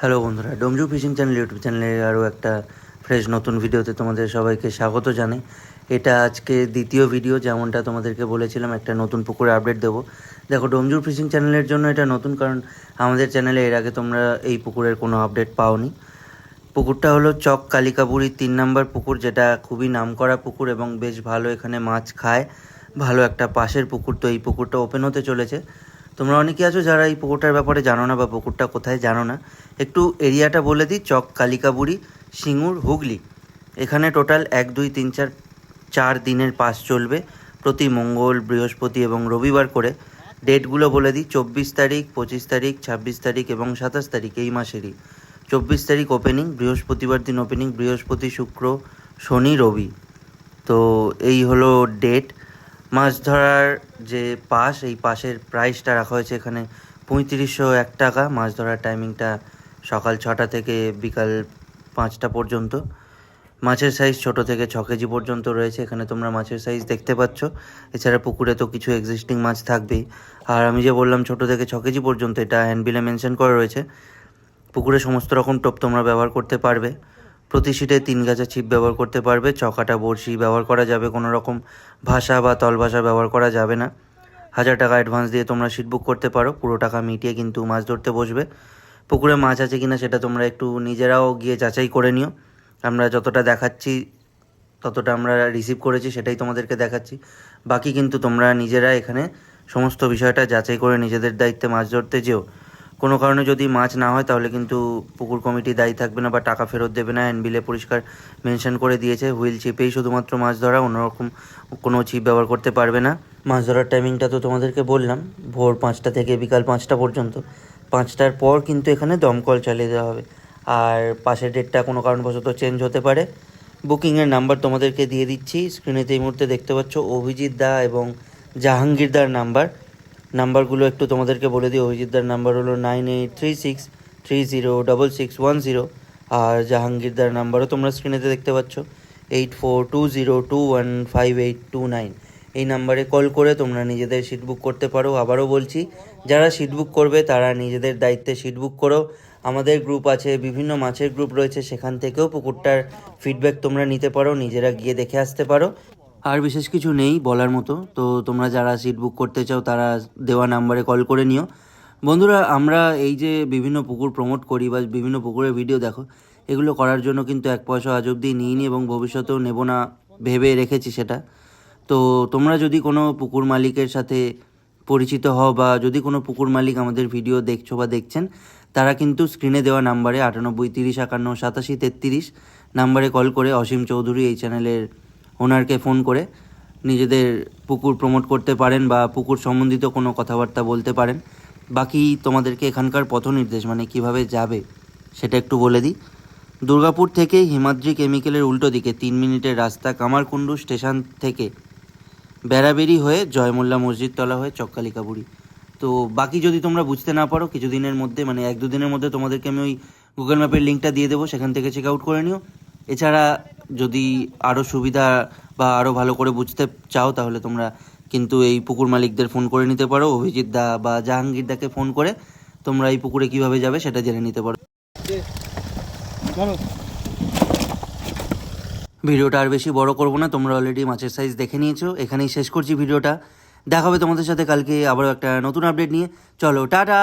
Hello বন্ধুরা। ডোমজু fishing channel YouTube চ্যানেলে আরও একটা ফ্রেশ নতুন ভিডিওতে তোমাদের সবাইকে স্বাগত জানাই। এটা আজকে দ্বিতীয় ভিডিও, যেমনটা তোমাদেরকে বলেছিলাম, একটা নতুন পুকুরে আপডেট দেবো। দেখো ডোমজুর ফিশিং চ্যানেলের জন্য এটা নতুন, কারণ আমাদের চ্যানেলে এর আগে তোমরা এই পুকুরের কোনো আপডেট পাওনি। পুকুরটা হলো চক কালিকাপুরীর তিন নম্বর পুকুর, যেটা খুবই নামকরা পুকুর এবং বেশ ভালো এখানে মাছ খায়। ভালো একটা পাশের পুকুর, তো এই পুকুরটা ওপেন হতে চলেছে। তোমরা অনেকে আছো যারা এই পুকুরটার ব্যাপারে জানো না বা পুকুরটা কোথায় জানো না। একটু এরিয়াটা বলে দিই, চক, কালিকাবুড়ি, সিঙ্গুর, হুগলি। এখানে টোটাল এক, দুই, তিন, চার চার দিনের পাস চলবে প্রতি মঙ্গল, বৃহস্পতি এবং রবিবার করে। ডেটগুলো বলে দিই, চব্বিশ তারিখ, পঁচিশ তারিখ, ছাব্বিশ তারিখ এবং সাতাশ তারিখ এই মাসেরই। চব্বিশ তারিখ ওপেনিং বৃহস্পতিবার দিন ওপেনিং বৃহস্পতি, শুক্র, শনি, রবি। তো এই হলো ডেট মাছ ধরার যে পাস, এই পাশের প্রাইসটা রাখা হয়েছে এখানে পঁয়ত্রিশশো এক টাকা। মাছ ধরার টাইমিংটা সকাল ছটা থেকে বিকাল পাঁচটা পর্যন্ত। মাছের সাইজ ছোট থেকে ছ কেজি পর্যন্ত রয়েছে। এখানে তোমরা মাছের সাইজ দেখতে পাচ্ছ। এছাড়া পুকুরে তো কিছু এক্সিস্টিং মাছ থাকবেই। আর আমি যে বললাম ছোট থেকে ছ কেজি পর্যন্ত, এটা হ্যান্ডবিলে মেনশন করা রয়েছে। পুকুরে সমস্ত রকম টোপ তোমরা ব্যবহার করতে পারবে। প্রতি সিটে তিন গাছা ছিপ ব্যবহার করতে পারবে, চকাটা বড়শি ব্যবহার করা যাবে, কোনো রকম ভাষা বা তল ভাষা ব্যবহার করা যাবে না। হাজার টাকা অ্যাডভান্স দিয়ে তোমরা সিট বুক করতে পারো, পুরো টাকা মিটিয়ে কিন্তু মাছ ধরতে বসবে। পুকুরে মাছ আছে কিনা সেটা তোমরা একটু নিজেরাও গিয়ে যাচাই করে নিও। আমরা যতটা দেখাচ্ছি, ততটা আমরা রিসিভ করেছি, সেটাই তোমাদেরকে দেখাচ্ছি। বাকি কিন্তু তোমরা নিজেরা এখানে সমস্ত বিষয়টা যাচাই করে নিজেদের দায়িত্বে মাছ ধরতে যেও। কোনো কারণে যদি মাছ না হয়, তাহলে কিন্তু পুকুর কমিটি দায়ী থাকবে না বা টাকা ফেরত দেবে না। বিলে পরিষ্কার মেনশন করে দিয়েছে, হুইল চিপেই শুধুমাত্র মাছ ধরা, অন্যরকম কোনো চিপ ব্যবহার করতে পারবে না। মাছ ধরার টাইমিংটা তো তোমাদেরকে বললাম, ভোর পাঁচটা থেকে বিকাল পাঁচটা পর্যন্ত। পাঁচটার পর কিন্তু এখানে দমকল চালিয়ে দেওয়া হবে। আর পাশের ডেটটা কোনো কারণবশত চেঞ্জ হতে পারে। বুকিংয়ের নাম্বার তোমাদেরকে দিয়ে দিচ্ছি। স্ক্রিনেতে এই মুহূর্তে দেখতে পাচ্ছ অভিজিৎ দা এবং জাহাঙ্গীর দার নাম্বার। নাম্বারগুলো একটু তোমাদেরকে বলে দিই। অভিজিৎদার নাম্বার হলো nine eight three six three zero double six one zero আর জাহাঙ্গীরদার নাম্বারও তোমরা স্ক্রিনেতে দেখতে পাচ্ছ, eight four two zero two one five eight two nine. এই নাম্বারে কল করে তোমরা নিজেদের সিট বুক করতে পারো। আবারও বলছি, যারা সিট বুক করবে তারা নিজেদের দায়িত্বে সিট বুক করো। আমাদের গ্রুপ আছে, বিভিন্ন মাছের গ্রুপ রয়েছে, সেখান থেকেও পুকুরটার ফিডব্যাক তোমরা নিতে পারো, নিজেরা গিয়ে দেখে আসতে পারো। আর বিশেষ কিছু নেই বলার মতো। তো তোমরা যারা সিট বুক করতে চাও, তারা দেওয়া নাম্বারে কল করে নিও। বন্ধুরা, আমরা এই যে বিভিন্ন পুকুর প্রমোট করি বা বিভিন্ন পুকুরের ভিডিও দেখো, এগুলো করার জন্য কিন্তু এক পয়সা আজ অব্দি নিইনি এবং ভবিষ্যতেও নেব না ভেবে রেখেছি সেটা। তো তোমরা যদি কোনো পুকুর মালিকের সাথে পরিচিত হও বা যদি কোনো পুকুর মালিক আমাদের ভিডিও দেখছ বা দেখছেন, তারা কিন্তু স্ক্রিনে দেওয়া নাম্বারে আটানব্বই, তিরিশ, একান্ন, সাতাশি, তেত্রিশ নাম্বারে কল করে অসীম চৌধুরী এই চ্যানেলের ওনারকে ফোন করে নিজেদের পুকুর প্রমোট করতে পারেন বা পুকুর সম্বন্ধিত কোনো কথাবার্তা বলতে পারেন। বাকি তোমাদেরকে এখানকার পথ নির্দেশ মানে কীভাবে যাবে সেটা একটু বলে দিই। দুর্গাপুর থেকে হিমাদ্রি কেমিক্যালের উল্টো দিকে তিন মিনিটের রাস্তা কামারকুণ্ডু স্টেশন থেকে বেড়াবেড়ি হয়ে জয়মোল্লা মসজিদ তলা হয়ে চক্কালিকাবুড়ি। তো বাকি যদি তোমরা বুঝতে না পারো, কিছুদিনের মধ্যে মানে এক দুদিনের মধ্যে তোমাদেরকে আমি ওই গুগল ম্যাপের লিঙ্কটা দিয়ে দেবো, সেখান থেকে চেক আউট করে নিও। এছাড়া যদি আরও সুবিধা বা আরও ভালো করে বুঝতে চাও, তাহলে তোমরা কিন্তু এই পুকুর মালিকদের ফোন করে নিতে পারো। অভিজিৎ দা বা জাহাঙ্গীর দাকে ফোন করে তোমরা এই পুকুরে কীভাবে যাবে সেটা জেনে নিতে পারো। ভিডিওটা আর বেশি বড় করব না, তোমরা অলরেডি মাছের সাইজ দেখে নিয়েছো। এখানেই শেষ করছি ভিডিওটা। দেখা হবে তোমাদের সাথে কালকে আবারও একটা নতুন আপডেট নিয়ে। চলো, টাটা!